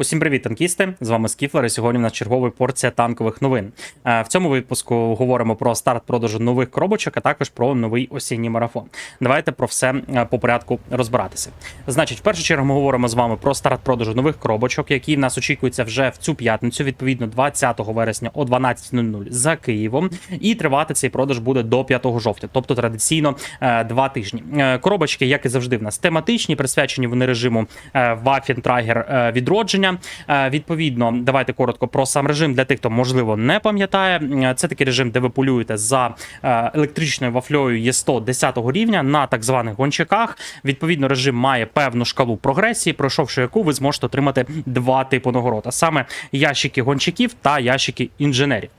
Усім привіт, танкісти! З вами Скіфлер, і сьогодні у нас чергова порція танкових новин. Е, В цьому випуску говоримо про старт продажу нових коробочок, а також про новий осінній марафон. Давайте про все е, по порядку розбиратися. Значить, в першу чергу ми говоримо з вами про старт продажу нових коробочок, які в нас очікуються вже в цю п'ятницю, відповідно 20 вересня о 12.00 за Києвом. І тривати цей продаж буде до 5 жовтня, тобто традиційно е, два тижні. Коробочки, як і завжди, в нас тематичні, присвячені вони режиму Waffen Trager відродження. Е, Відповідно, давайте коротко про сам режим для тих, хто можливо не пам'ятає. Е, Це такий режим, де ви полюєте за е, електричною вафлею Є100 10 рівня на так званих гончаках. Відповідно, режим має певну шкалу прогресії, пройшовши яку ви зможете отримати два типи нагород, а саме ящики гончаків та ящики інженерів,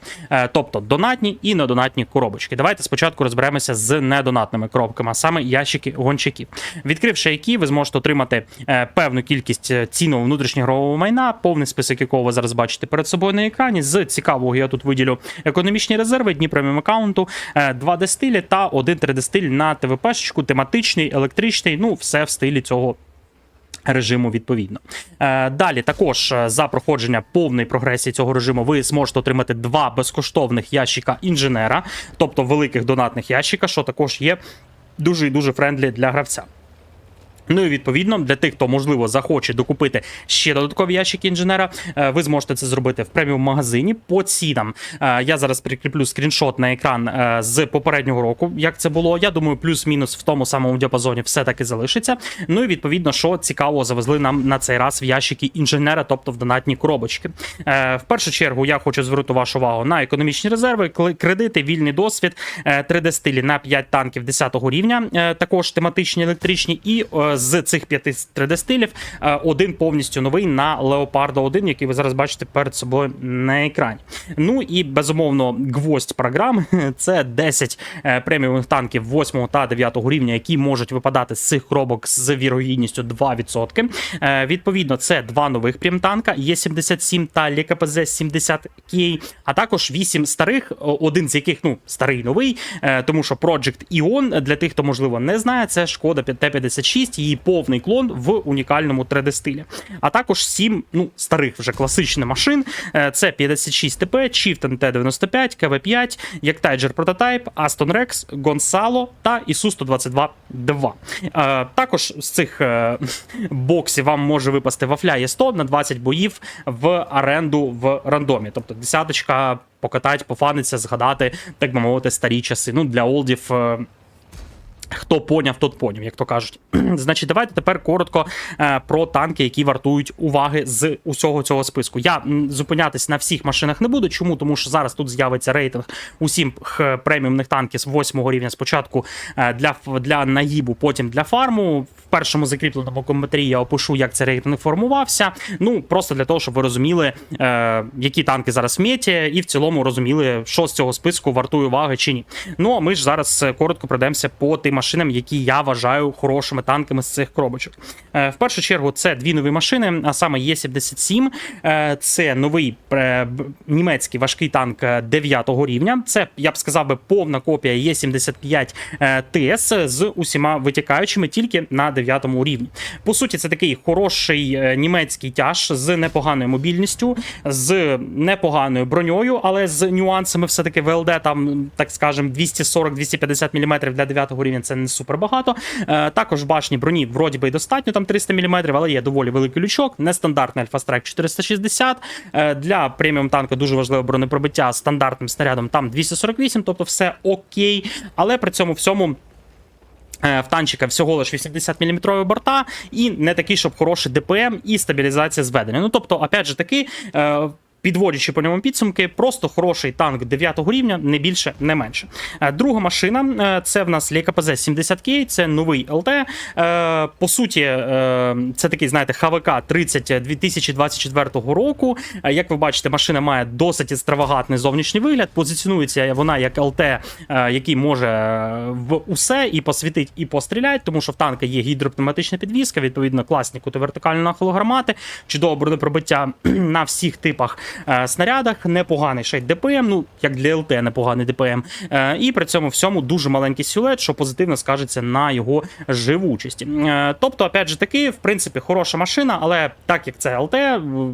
тобто донатні і недонатні коробочки. Давайте спочатку розберемося з недонатними коробками, а саме ящики гончаків. Відкривши які, ви зможете отримати певну кількість цінного внутрішнього майна, повний список якого ви зараз бачите перед собою на екрані. З цікавого я тут виділю економічні резерви, дні преміум аккаунту, 2D стилі та 1 3D на ТВП-шечку, тематичний, електричний, ну все в стилі цього. Режиму відповідно Е, далі також е, за проходження повної прогресії цього режиму ви зможете отримати два безкоштовних ящика інженера, тобто великих донатних ящика, що також є дуже і дуже френдлі для гравця. Ну і відповідно для тих, хто можливо захоче докупити ще додаткові ящики інженера, е, ви зможете це зробити в преміум магазині по цінам. Е, Я зараз прикріплю скріншот на екран е, з попереднього року, як це було. Я думаю, плюс-мінус в тому самому діапазоні все таки залишиться. Ну і відповідно, що цікаво, завезли нам на цей раз в ящики інженера, тобто в донатні коробочки. В першу чергу я хочу звернути вашу увагу на економічні резерви, кредити, вільний досвід, 3D стилі на 5 танків 10 рівня, також тематичні електричні, і з цих п'яти 3D стилів е, один повністю новий на Leopardo 1, який ви зараз бачите перед собою на екрані. Ну і безумовно, гвоздь програми це 10 е, преміумних танків 8 та 9 рівня, які можуть випадати з цих коробок з вірогідністю 2%. Е, Відповідно, це два нових прем-танка, Є77 та ЛКПЗ 70К, а також 8 старих, один з яких ну старий новий, тому що Project Ion, для тих, хто можливо не знає, це шкода Т-56, її повний клон в унікальному 3D стилі. А також 7 ну, старих вже класичних машин. Е, Це 56 ТП, Chieftain Т-95, КВ-5, Яктайджер Прототайп, Aston Rex, Гонсало та ІСУ-122-2. Е, Також з цих е, боксів вам може випасти вафля Є100 на 20 боїв в оренду в рандомі. Тобто десяточка покатать, пофаниться, згадати, так би мовити, старі часи. Ну, для олдів. Хто поняв, тот поняв, як то кажуть. Значить, давайте тепер коротко е, про танки, які вартують уваги з усього цього списку. Я м, зупинятись на всіх машинах не буду. Чому? Тому що зараз тут з'явиться рейтинг усім преміумних танків з 8 рівня. Спочатку е, для, для наїбу, потім для фарму. В першому закріпленому коментарі я опишу, як цей рейтинг формувався. Ну просто для того, щоб ви розуміли, е, які танки зараз в меті, і в цілому розуміли, що з цього списку вартує уваги чи ні. Ну а ми ж зараз е, коротко пройдемося по тим машинам, які я вважаю хорошими танками з цих коробочок. Е, В першу чергу це дві нові машини, а саме Є77. Е, Це новий е, німецький важкий танк 9 рівня. Це я б сказав би повна копія Є75 е, ТС з усіма витікаючими тільки на 9 рівні. По суті, це такий хороший німецький тяж з непоганою мобільністю, з непоганою броньою, але з нюансами все-таки ВЛД там, так скажем, 240-250 мм для 9-го рівня це не супер багато. Е, Також башні броні вроді би достатньо, там 300 мм, але є доволі великий лючок. Нестандартний Strike 460. Е, Для преміум танка дуже важливе бронепробиття стандартним снарядом там 248, тобто все окей. Але при цьому всьому. Е, В танчика всього лиш 80 мм борта, і не такий, щоб хороший ДПМ і стабілізація зведення. Ну тобто, опять же таки. Підводячи по ньому підсумки, просто хороший танк 9 рівня, не більше, не менше. Е, Друга машина е, це в нас ЛКПЗ 70К, це новий ЛТ. Е, По суті, це такий, знаєте, ХВК 30 2024 року. Як ви бачите, машина має досить екстравагантний зовнішній вигляд. Позиціонується вона як ЛТ, який може в усе і посвітить, і постріляти, тому що в танка є гідропневматична підвізка, відповідно, класні кутовертикальні нахилу гармати, чудове бронепробиття на всіх типах снарядах, непоганий ще й ДПМ, ну як для ЛТ непоганий ДПМ. Е, і при цьому всьому дуже маленький силует, що позитивно скажеться на його живучості. Е, тобто, опять же таки, в принципі, хороша машина, але так як це ЛТ,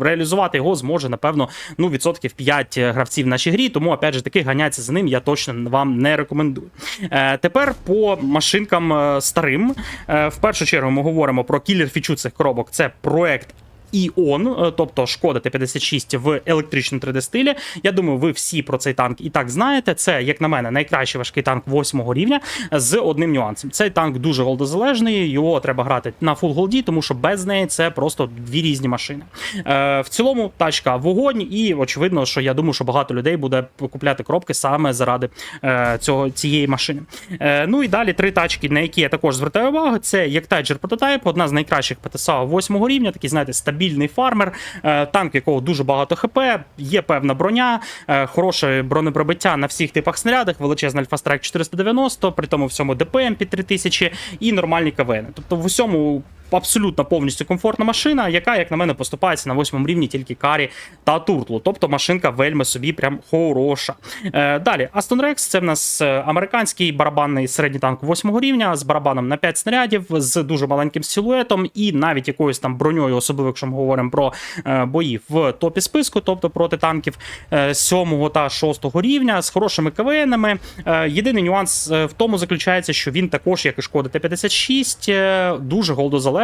реалізувати його зможе, напевно, ну, відсотків 5 гравців в нашій грі, тому, опять же таки, ганятися за ним я точно вам не рекомендую. Е, тепер по машинкам е, старим. Е, в першу чергу ми говоримо про кілер фічу цих коробок. Це проект. Іон, е, тобто шкода Т-56 в електричному 3D стилі. Я думаю, ви всі про цей танк і так знаєте. Це, як на мене, найкращий важкий танк 8 рівня з одним нюансом. Цей танк дуже голдозалежний, його треба грати на фул голді, тому що без неї це просто дві різні машини. Е, в цілому тачка вогонь, і очевидно, що я думаю, що багато людей буде купляти коробки саме заради е, цього цієї машини. Е, ну і далі три тачки, на які я також звертаю увагу. Це як Тайджер Prototype, одна з найкращих ПТСА 8 рівня, такий, знаєте, стабільний фармер, е, танк, якого дуже багато ХП, є певна броня, е, хороше бронепробиття на всіх типах снарядах, величезна Альфастрайк 490, при тому всьому ДПМ під 3000 і нормальні КВН. Тобто в усьому. Абсолютно повністю комфортна машина, яка, як на мене, поступається на восьмому рівні тільки карі та туртлу. Тобто машинка вельми собі прям хороша. Е, далі, Aston Rex це в нас е, американський барабанний середній танк восьмого рівня з барабаном на 5 снарядів, з дуже маленьким силуетом і навіть якоюсь там броньою, особливо якщо ми говоримо про е, бої в топі списку, тобто проти танків е, 7 та 6 рівня з хорошими КВНами. Е, єдиний нюанс е, в тому заключається, що він також, як і шкода Т-56, е, дуже голдозалежний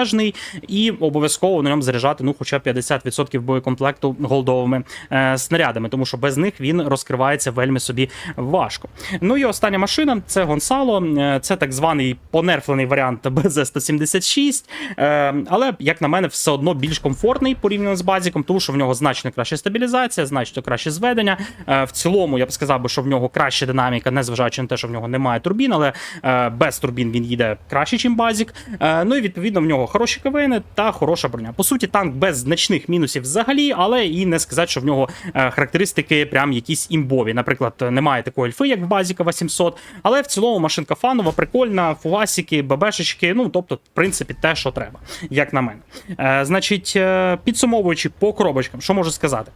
і обов'язково на ньому заряджати ну, хоча б 50% боєкомплекту голдовими е, снарядами, тому що без них він розкривається вельми собі важко. Ну і остання машина це Гонсало, е, це так званий понерфлений варіант БЗ-176, е, але, як на мене, все одно більш комфортний порівняно з базіком, тому що в нього значно краща стабілізація, значно краще зведення. Е, в цілому, я б сказав, би, що в нього краща динаміка, незважаючи на те, що в нього немає турбін, але е, без турбін він їде краще, ніж базік. Е, ну і відповідно в нього хороші КВН та хороша броня. По суті, танк без значних мінусів взагалі, але і не сказати, що в нього е, характеристики прям якісь імбові. Наприклад, немає такої альфи, як в базіка 800, але в цілому машинка фанова, прикольна, фугасики, ББшечки, ну тобто, в принципі, те, що треба, як на мене. Е, значить, е, підсумовуючи по коробочкам, що можу сказати?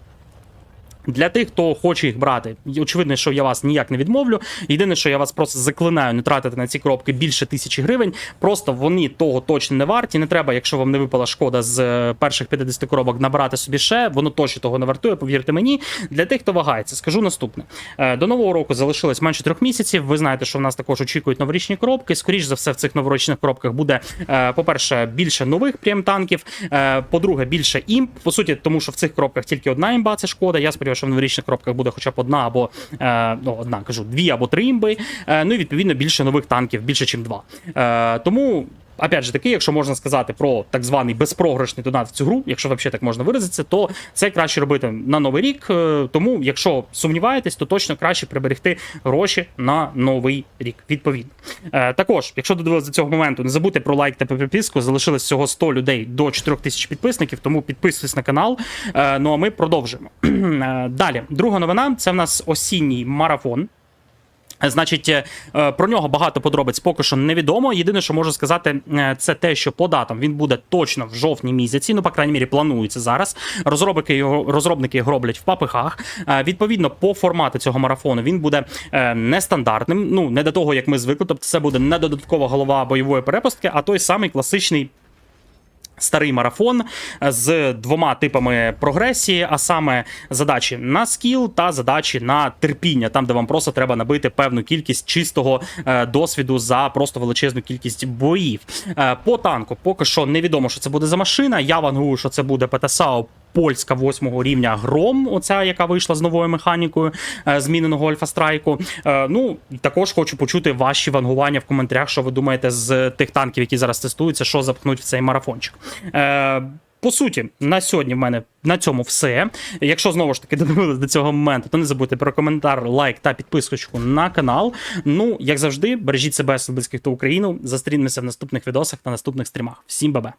Для тих, хто хоче їх брати, очевидно, що я вас ніяк не відмовлю. Єдине, що я вас просто заклинаю не тратити на ці коробки більше тисячі гривень. Просто вони того точно не варті. Не треба, якщо вам не випала шкода з е, перших 50 коробок, набирати собі ще. Воно точно того не вартує, повірте мені. Для тих, хто вагається, скажу наступне: Е, до нового року залишилось менше трьох місяців. Ви знаєте, що в нас також очікують новорічні коробки. Скоріш за все, в цих новорічних коробках буде, е, по-перше, більше нових прем-танків. Е, По-друге, більше імп. По суті, тому що в цих коробках тільки одна імба, це шкода. Я сподіваюся, що в новорічних коробках буде хоча б одна або е, ну, одна, кажу, дві або три імби. Е, ну і відповідно більше нових танків, більше, ніж два. Е, тому. Опять же таки, якщо можна сказати про так званий безпрограшний донат в цю гру, якщо взагалі так можна виразитися, то це краще робити на новий рік. Е, Тому, якщо сумніваєтесь, то точно краще приберегти гроші на новий рік. Відповідно. Е, Також, якщо додивилися до цього моменту, не забудьте про лайк та підписку. Залишилось всього 100 людей до 4 тисяч підписників, тому підписуйтесь на канал. Е, Ну а ми продовжуємо. Е, Далі, друга новина це в нас осінній марафон. Значить, е, про нього багато подробиць поки що невідомо. Єдине, що можу сказати, е, це те, що по датам він буде точно в жовтні місяці. Ну, по крайній мірі, планується зараз. Розробники його розробники його роблять в папихах. Е, Відповідно, по формату цього марафону він буде е, нестандартним. Ну не до того, як ми звикли. Тобто, це буде не додаткова голова бойової перепустки, а той самий класичний. Старий марафон з двома типами прогресії, а саме задачі на скіл та задачі на терпіння, там де вам просто треба набити певну кількість чистого е, досвіду за просто величезну кількість боїв. Е, по танку поки що невідомо, що це буде за машина. Я вангую, що це буде ПТСАО польська восьмого рівня Гром, оця, яка вийшла з новою механікою е, зміненого Альфа-страйку. Е, ну, також хочу почути ваші вангування в коментарях, що ви думаєте з тих танків, які зараз тестуються, що запхнуть в цей марафончик. Е, по суті, на сьогодні в мене на цьому все. Якщо знову ж таки додивились до цього моменту, то не забудьте про коментар, лайк та підписочку на канал. Ну, як завжди, бережіть себе, близьких та Україну. Застрінемося в наступних відосах та наступних стрімах. Всім бабе!